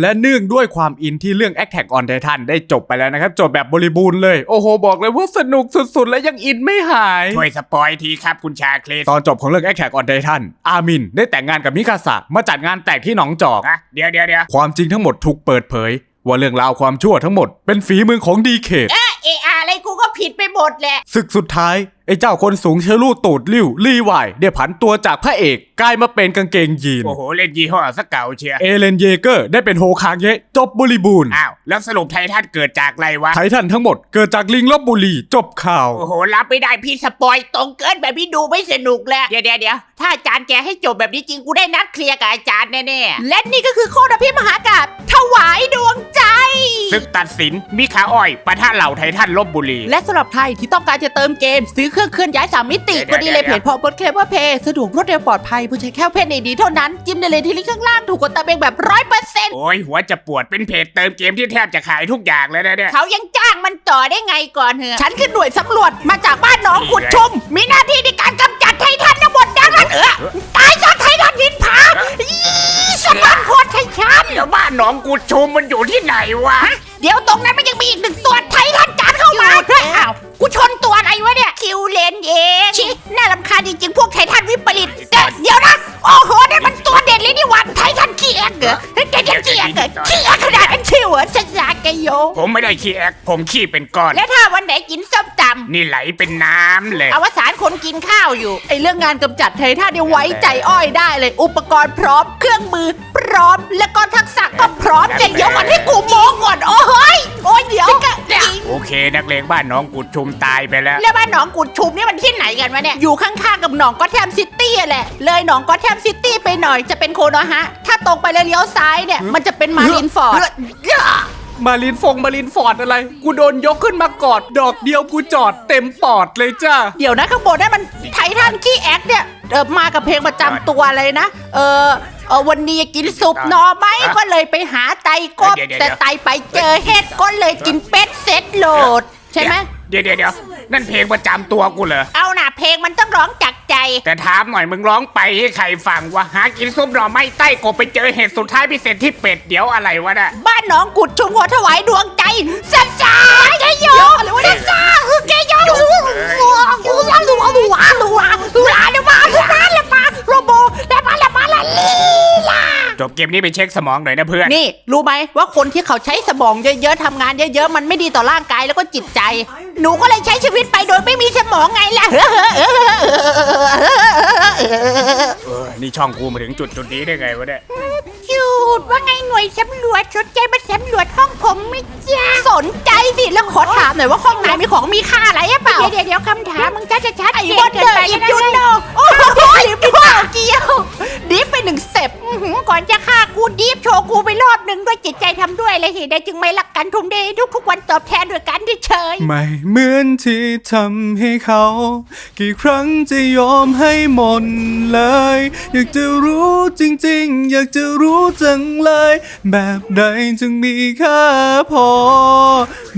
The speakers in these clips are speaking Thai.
และเนื่องด้วยความอินที่เรื่อง Attack on Titan ได้จบไปแล้วนะครับ จบแบบบริบูรณ์เลย โอ้โห บอกเลยว่าสนุกสุดๆ และยังอินไม่หาย ช่วยสปอยทีครับคุณชาคริสตอนจบของเรื่อง Attack on Titan อามินได้แต่งงานกับมิคาสะมาจัดงานแต่งที่หนองจอกอะเดี๋ยวเดี๋ยวเดี๋ยวความจริงทั้งหมดถูกเปิดเผย ว่าเรื่องราวความชั่วทั้งหมดเป็นฝีมือของดีเคทเอะเอะอะไรกูก็ผิดไปหมดแหละศึกสุดท้ายไอ้เจ้าคนสูงเชลูตูดริ้วรีวายได้ผันตัวจากพระเอกกลายมาเป็นกางเกงยีน โอ้โห เล่นยี่ห้อสักเก่าเชียร์เอเลนเยเกอร์ได้เป็นโฮคางเงะจบบริบูรณ์อ้าว แล้วสรุปไททันเกิดจากอะไรวะ ไททันทั้งหมดเกิดจากลิงลบบุรีจบข่าว โอ้โห รับไม่ได้พี่สปอยตรงเกินแบบพี่ดูไม่สนุกเลยเดี๋ยวเดี๋ยวเดี๋ยวถ้าอาจารย์แกให้จบแบบนี้จริงกูได้นัดเคลียร์กับอาจารย์แน่ๆและนี่ก็คือโคตรพิมหากาบถวายดวงใจซึกตัดสินมิคาอ้อยปะทะเหล่าไททันลบบุรี และสำหรับใครที่ต้องการจะเติมเกมซื้อเครื่องเคลื่อนย้ายสามมิติเดี๋ก็ยวดีเลยเดี๋เพยวจพอเปิดเคเบิลเพย์สะดวกรวดเร็วปลอดภัยผู้ใช้แค่เพจในดีเท่านั้น จิ้มได้เลยที่ลิงก์ข้างล่างถูกกดตามเองแบบร้อยเปอร์เซ็นต์โอ้ยหัวจะปวดเป็นเพจเติมเกมที่แทบจะขายทุกอย่างเลยนะเนี่ย เขายังจ้างมันต่อได้ไงก่อนเหอะฉันคือหน่วยสำรวจมาจากบ้านหนองขุดชุม มีหน้าที่ในการกำจัดไททันทั้งหมดดังนั้นเออตายซะไททันดินผาอีสมบัติโคตรไททันเดี๋ยวบ้านหนองกูชุมมันอยู่ที่ไหนวะ เดี๋ยวตรงนั้นมันยังมีอีกหนึ่งตัวไททันจานเข้า มาเฮ้ยอ้าว กูชนตัวอะไรวะเนี่ย คิวเลนเองชิน่ารำคาญจริงๆ พวกไททันวิปริตเดี๋ยวเดี๋ยวนะ โอ้โหนี่นมันตัวเด่นเลยนี่หวันไททันขี้เอ็กเหรอเฮ้ยไททันขี้เอ็กเหรอขี้เอ็กขนาดนั้นเชียวเหรอสัสาแกโยผมไม่ได้ขี้แอกผมขี้เป็นก้อน แล้วถ้าวันไหนกินส้มตำ นี่ไหลเป็นน้ำเลย อวสานคนกินข้าวอยู่ ไอเรื่องงานกำจัดไททันเนี่ยไว้ใจอ้อยได้เลย อุปกรณ์พร้อมเครื่องมือพ ร้อม และก็ทักษะก็พร้อมแต่เดี๋ยวก่อนให้กูโมงก่อนโอ้เฮ้ยโอ้ยเดี๋ยวเดี๋ยวโอเค นักเลงบ้านหนองกูชุมตายไปแล้ว แล้วบ้านหนองกุดชุมนี่มันที่ไหนกันวะเนี่ย อยู่ข้างๆกับหนองก็อตแทมซิตี้แหละ เลยหนองก็อตแทมซิตี้ไปหน่อยจะเป็นโคโนฮะ ถ้าตรงไปแล้วเลี้ยวซ้ายเนี่ย มันจะเป็นมารินฟอร์ด มาลินฟงมาลินฟอร์ดอะไร กูโดนยกขึ้นมากอด ดอกเดียวกูจอดเต็มปอดเลยจ้า เดี๋ยวนะข้างบนนั่นมันไททันขี้แอคเนี่ยเออมากับเพลงประจำตัวเลยนะ เออ เออวันนี้กินสุปหน่อไหมก็เลยไปหาไตกบแต่ไตไปเจอเห็ดก็เลยกินเป็ดเซ็ตโหลด ใช่ไหมเดี๋ยวเดี๋ยวเดี๋ยวนั่นเพลงประจำตัวกูเหรอ เอาน่ะเพลงมันต้องร้องจากใจ แต่ถามหน่อยมึงร้องไปให้ใครฟังวะหากินซุปหน่อไม่ใต้กบไปเจอเหตุสุดท้ายพิเศษที่เป็ดเดี๋ยวอะไรวะน่ะบ้านน้องกุดชุมหัวถวายดวงใจแซ่บซ่าแกโยซ่บซ่าคือแกโยกูรักดูว่าดูว่าดูว่าดูว่าดูว่าดูว่าละปาโรโบละปาละปาละลี จบเกมนี้ไปเช็คสมองหน่อยนะเพื่อน นี่ รู้ไหมว่าคนที่เขาใช้สมองเยอะๆทำงานเยอะๆ มันไม่ดีต่อร่างกายแล้วก็จิตใจ หนูก็เลยใช้ชีวิตไปโดยไม่มีสมองไงล่ะ เออ นี่ช่องกูมาถึงจุดจุดนี้ได้ไงวะเนี่ย จูดว่าไงหน่วยสำรวจสนใจมาสำรวจห้องผมไหม่จ้าสนใจสิแล้วขอถามหน่อยว่าห้องไหนมีของมีค่าอะไรหรือเปล่า เดี๋ยวเดี๋ยวคำถามมึงจะจะชัดไอ้บอเดอร์อิน ก่อนจะฆ่ากูดิฟโชว์กูไปรอบหนึ่งด้วยจิตใจทำด้วยเลยเหตุใดจึงไม่รักกันทุ่มเททุกทุกๆวันตอบแทนด้วยกันที่เฉยไม่เหมือนที่ทำให้เขา กี่ครั้งจะยอมให้หมดเลย อยากจะรู้จริงๆ อยากจะรู้จังเลย แบบใดจึงมีค่าพอ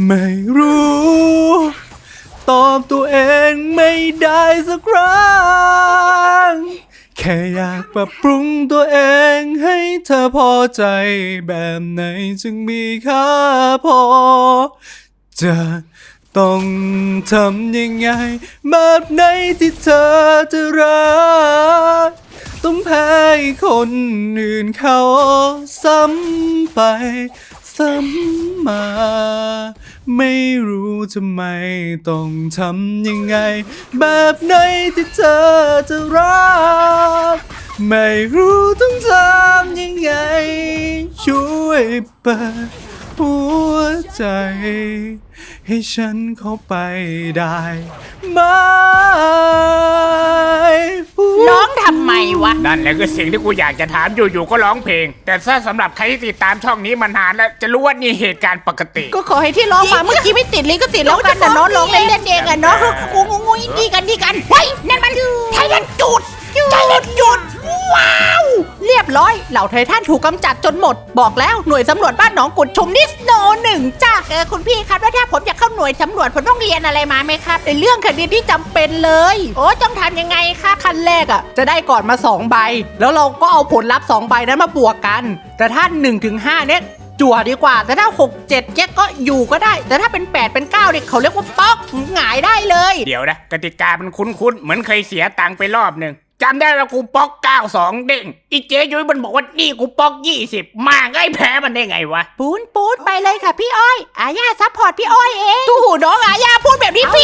ไม่รู้ ตอบตัวเองไม่ได้สักครั้ง แค่อยากปรับปรุงตัวเองให้เธอพอใจ แบบไหนจึงมีค่าพอ จะต้องทำยังไง แบบไหนที่เธอจะรัก ต้องแพ้คนอื่นเขาซ้ำไปซ้ำมา ไม่รู้ทำไมต้องทำยังไง แบบไหนที่เธอจะรัก ไม่รู้ต้องทำยังไง ช่วยเปิดหัวใจ ให้ฉันเข้าไปได้ไหม นั่นแหละคือสิ่งที่กูอยากจะถามอยู่ๆก็ร้องเพลง แต่ถ้าสำหรับใครที่ติดตามช่องนี้มานานแล้วจะรู้ว่านี่เหตุการณ์ปกติ ก็ขอให้ที่ร้องมาเมื่อกี้ไม่ติดลิขสิทธิ์แล้วกันนะเน้องร้องเล่นๆเองอะเนาะงูงูงูดีกันดีกันเฮ้ยนั่นมันไทยทันจูดไทยทันจูด ว้าว เรียบร้อย เหล่าไททันถูกกำจัดจนหมด บอกแล้วหน่วยสำรวจบ้านหนองกุดชุมนิสโนหนึ่งจ้าเออคุณพี่ครับแล้วถ้าผมอยากเข้าหน่วยสำรวจผมต้องเรียนอะไรมาไหมครับในเรื่องคดีที่จำเป็นเลย โอ้ต้องทำยังไงครับขั้นแรกอะ จะได้ก่อนมา 2 ใบ แล้วเราก็เอาผลลัพธ์2ใบนั้นมาบวกกัน แต่ถ้า1ถึง5เนี่ยจั่วดีกว่า แต่ถ้า 6 7เนี่ยก็อยู่ก็ได้ แต่ถ้าเป็น 8 เป็น9เนี่ยเขาเรียกว่าป๊อกหงายได้เลย เดี๋ยวนะกติกามันคุ้นๆ เหมือนเคยเสียตังค์ไปรอบหนึ่ง จำได้ว่ากูป๊อก92เด้งอีเจยุ้ยมันบอกว่านี่กูป๊อก20มาไงแพ้มันได้ไงวะ ปูนปูนไปเลยค่ะพี่อ้อย อาญาซัพพอร์ตพี่อ้อยเองตู้หูน้องอาญาพูดแบบนี้พี่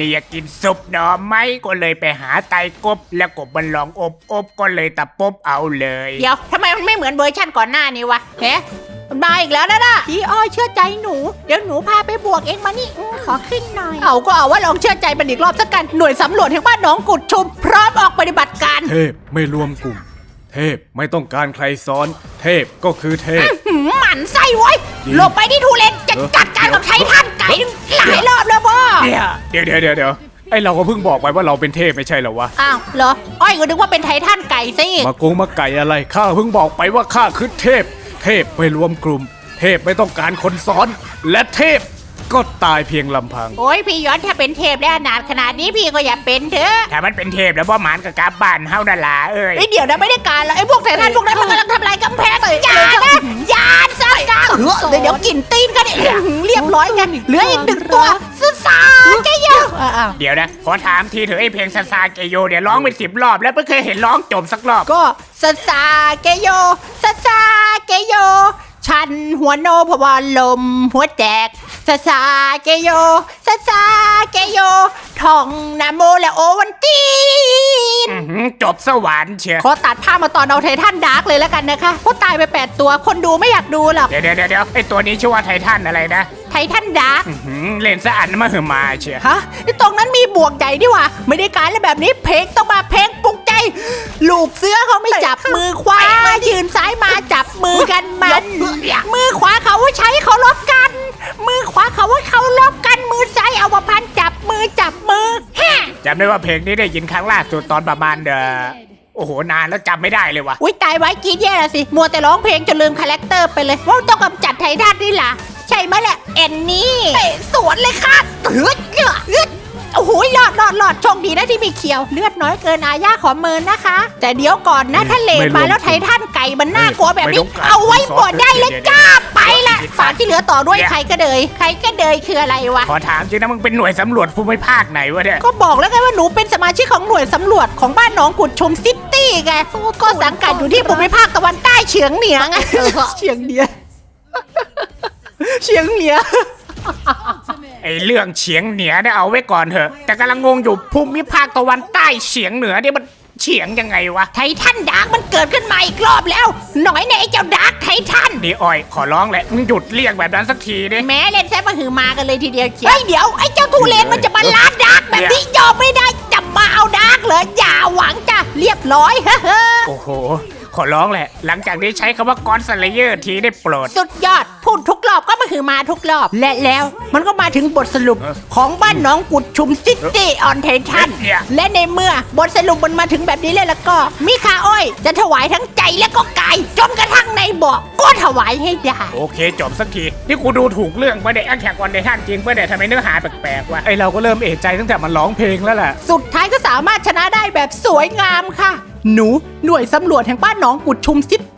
ดีอยากกินซุปหน่อไม้ก็เลยไปหาไตกบ แล้วกบมันลองอบอบก็เลยตะปบเอาเลยเดี๋ยวทำไมมันไม่เหมือนเวอร์ชันก่อนหน้านี้วะเฮ้มันมาอีกแล้วนะน่ะพี่อ้อยเชื่อใจหนู เดี๋ยวหนูพาไปบวกเองมานี่อขอขึ้นหน่อย เอาก็เอาว่าลองเชื่อใจมันอีกรอบสักกัน หน่วยสำรวจแห่งบ้านหนองกุดชุม พร้อมออกปฏิบัติการ เทพไม่รวมกลุ่ม เทพไม่ต้องการใครซ้อน เทพก็คือเทพ นไส้ไว้ยดีหลบไปที่ทูเลนจะเออจัดการกับไททันไก่หลายรอบแล้วพ่อเดี๋ยวเดี๋ยวเดี๋ยวเดี๋ยวเดี๋ยวไอเราก็เพิ่งบอกไปว่าเราเป็นเทพไม่ใช่เหรอวะอ้าวเหรออ้อยก็นึกว่าเป็นไททันไก่ซิมาโกงมาไก่อะไรข้าเพิ่งบอกไปว่าข้าคือเทพ เทพไม่รวมกลุ่ม เทพไม่ต้องการคนซ้อน และเทพก็ตายเพียงลำพัง โอ้ยพี่ย้อนถ้าเป็นเทพได้ขนาดขนาดนี้พี่ก็อย่าเป็นเถอะถ้ามันเป็นเทพแล้วว่าหมานกับกาบ้านเฮานาลาเอ้ย ไอยเดี๋ยวนะไม่ได้การแล้วไอ้พวกไททันพวกนั้นมันกำลังทำลายกำแพงอย่านะอย่า ซะซะเดี๋ยวเดี๋ยวกลิ่นตีนกันเนี่ยเรียบร้อยกันเหลืออีกหนึ่งตัวซึซาแกยังอ้าวเดี๋ยวนะ ขอถามทีเถอะไอเพลงซาซาเกโยเนี่ยร้องเป็นสิบรอบ แล้วไม่เคยเห็นร้องจบสักรอบ ก็ซาซาเกโยซาซาเกโย ฉันหัวโนเพราะว่าลมหัวแตก ซาซาเกโยซาซาเกโยท่องนะโมและโอวันตีน อื้อหือจบสวรรค์เชียวขอตัดภาพมาตอนเอาไททันดาร์กเลยแล้วกันนะคะเพราะตายไป 8 ตัว คนดูไม่อยากดูหรอก เดี๋ยวเดี๋ยวเดี๋ยวไอตัวนี้ชื่อว่าไททันอะไรนะไททันดาร์ก อื้อหือเล่นซะอันมาหือมาเชียวฮะไอ้ตรงนั้นมีบวกใหญ่ดีว่ะไม่ได้การเลยแบบนี้ เพลงต้องมาเพลงปลุกใจ ลูกเสือเขาไม่จับมือขวายืนซ้ายมาจับมือกันมัน มือขวาเขาใช้เขาลบกัน มือขวาเขาว่าเขาลบกันมือซ้ายเอาว่าพันจับมือจับมือแฮะจำได้ว่าเพลงนี้ได้ยินครั้งล่าสุดตอนประมาณเดอโอ้โห นานแล้วจำไม่ได้เลยว่ะอุ้ยตายไว้กรีดแย่ละสิ มัวแต่ร้องเพลงจนลืมคาแรคเตอร์ไปเลย ว่าต้องกำจัดไททันนี่ล่ะ ใช่ไหมแหละเอ็นนี่เตะสวนเลยค่ะเฮ้ยเฮ้ยเฮ้ย โอ้โหหลอดหลอดหลอดโชคดีนะที่มีเขียวเลือดน้อยเกินอาญาขอเมินนะคะ แต่เดี๋ยวก่อนนะถ้าเลดมาแล้วไททันไก่มันน่ากลัวแบบนี้ เอาไว้บดได้เลยจ้าไปละฝากที่เหลือต่อด้วยใครก็เดยใครก็เดยคืออะไรวะขอถามจริงนะมึงเป็นหน่วยสำรวจภูมิภาคไหนวะเนี่ยก็บอกแล้วไงว่าหนูเป็นสมาชิกของหน่วยสำรวจของบ้านหนองกุดชมซิตี้ไงก็สังกัดอยู่ที่ภูมิภาคตะวันใต้เฉียงเหนือไงเฉียงเหนือเฉียงเหนือ ไอเรื่องเฉียงเหนือเนี่ยเอาไว้ก่อนเถอะ แต่กำลังงงอยู่ภูมิภาคตะวันใต้เฉียงเหนือเนี่ยมันเฉียงยังไงวะไททันดาร์กมันเกิดขึ้นมาอีกรอบแล้ว หน่อยในไอ้เจ้าดาร์กไททันนี่อ้อย ขอร้องแหละมึงหยุดเรียกแบบนั้นสักทีดิแม้เล่นแซ่บมาหือมากันเลยทีเดียวเชียวเฮ้ยเดี๋ยวไอ้เจ้าทูเลนมันจะมาล้าดาร์กแบบนี้ยอมไม่ได้จะมาเอาดาร์กเหรออย่าหวังจ้ะเรียบร้อยเฮ้อโอ้โห ขอร้องแหละ หลังจากนี้ใช้คำว่ากอนสเลเยอร์ทีได้โปรด สุดยอด พูดทุกรอบก็มาคือมาทุกรอบ และแล้วมันก็มาถึงบทสรุปเออของบ้านหน้องกุดชุมซิตี้ออนไททันเนี่ยและในเมื่อบทสรุปมันมาถึงแบบนี้เลยแล้วก็ มิคาอ้อย จะถวายทั้งใจและก็กายจนกระทั่งในบอกก็ถวายให้ได้ โอเคจบสักทีนี่กูดูถูกเรื่องปะเนี่ยแอคแท็กวันเดท่านจริงปะเนี่ยทำไมเนื้อหาแปลกๆวะไอเราก็เริ่มเอะใจตั้งแต่มันร้องเพลงแล้วแหละสุดท้ายก็สามารถชนะได้แบบสวยงามค่ะ หนูหน่วยสำรวจแห่งบ้านหนองกุดชุมซิตี้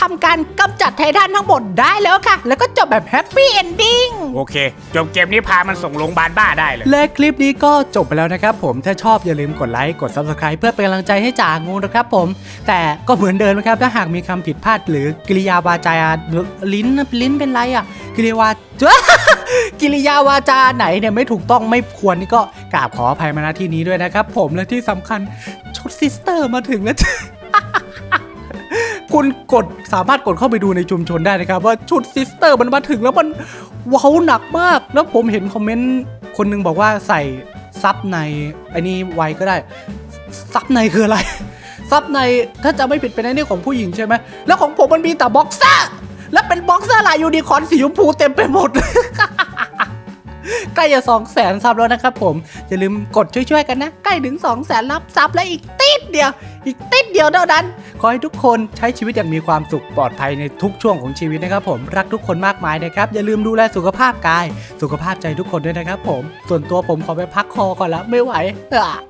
ทำการกำจัดไททันทั้งหมดได้แล้วค่ะ แล้วก็จบแบบแฮปปี้เอนดิ้ง โอเค จบเกมนี้พามันส่งโรงพยาบาลบ้าได้เลย และคลิปนี้ก็จบไปแล้วนะครับผม ถ้าชอบอย่าลืมกดไลค์ กด Subscribe เพื่อเป็นกำลังใจให้จ่างูนะครับผม แต่ก็เหมือนเดิมนะครับ ถ้าหากมีคำผิดพลาดหรือกริยาวาจาลิ้นลิ้นเป็นไรอะ กิริยาวากิริยาวาจาไหนเนี่ยไม่ถูกต้องไม่ควรนี่ก็กราบขออภัยมาณที่นี้ด้วยนะครับผมและที่สำคัญชุดซิสเตอร์มาถึงแล้ว คุณกดสามารถกดเข้าไปดูในชุมชนได้นะครับ ว่าชุดซิสเตอร์มันมาถึงแล้วมันเว้าหนักมาก แล้วผมเห็นคอมเมนต์คนหนึงบอกว่าใส่ซับในไอ้นี่ไว้ก็ได้ ซับในคืออะไร ซับในถ้าจะไม่ผิดเป็นไอ้นี่ของผู้หญิงใช่ไหมแล้วของผมมันมีแต่บ็อกเซอร์ แล้วเป็นบ็อกเซอร์ลายยูนิคอร์นสีชมพูเต็มไปหมด ใกล้จะสองแสนซับแล้วนะครับผม อย่าลืมกดช่วยๆกันนะ ใกล้ถึงสองแสนรับซับแล้วอีกติดเดียว อีกติดเดียวเท่านั้น ขอให้ทุกคนใช้ชีวิตอย่างมีความสุขปลอดภัยในทุกช่วงของชีวิตนะครับผม รักทุกคนมากมายนะครับ อย่าลืมดูแลสุขภาพกาย สุขภาพใจทุกคนด้วยนะครับผม ส่วนตัวผมขอไปพักคอก่อนละไม่ไหว